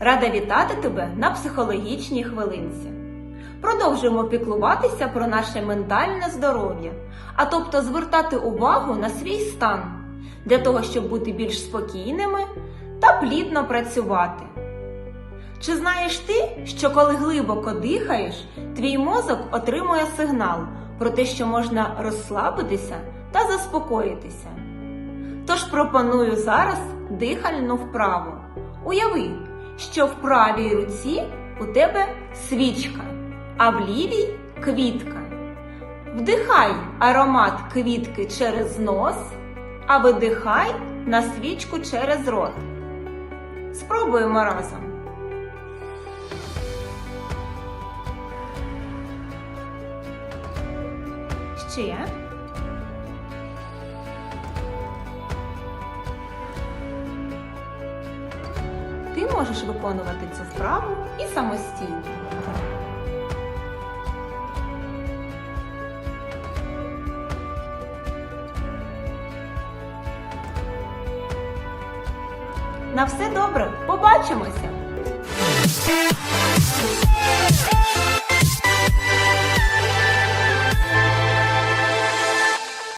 Рада вітати тебе на психологічній хвилинці. Продовжуємо піклуватися про наше ментальне здоров'я, а тобто звертати увагу на свій стан для того, щоб бути більш спокійними та плідно працювати. Чи знаєш ти, що коли глибоко дихаєш, твій мозок отримує сигнал про те, що можна розслабитися та заспокоїтися? Тож пропоную зараз дихальну вправу. Уяви, що в правій руці у тебе свічка, а в лівій квітка. Вдихай аромат квітки через нос, а видихай на свічку через рот. Спробуємо разом. Ще. Ти можеш виконувати цю вправу і самостійно. На все добре, побачимося!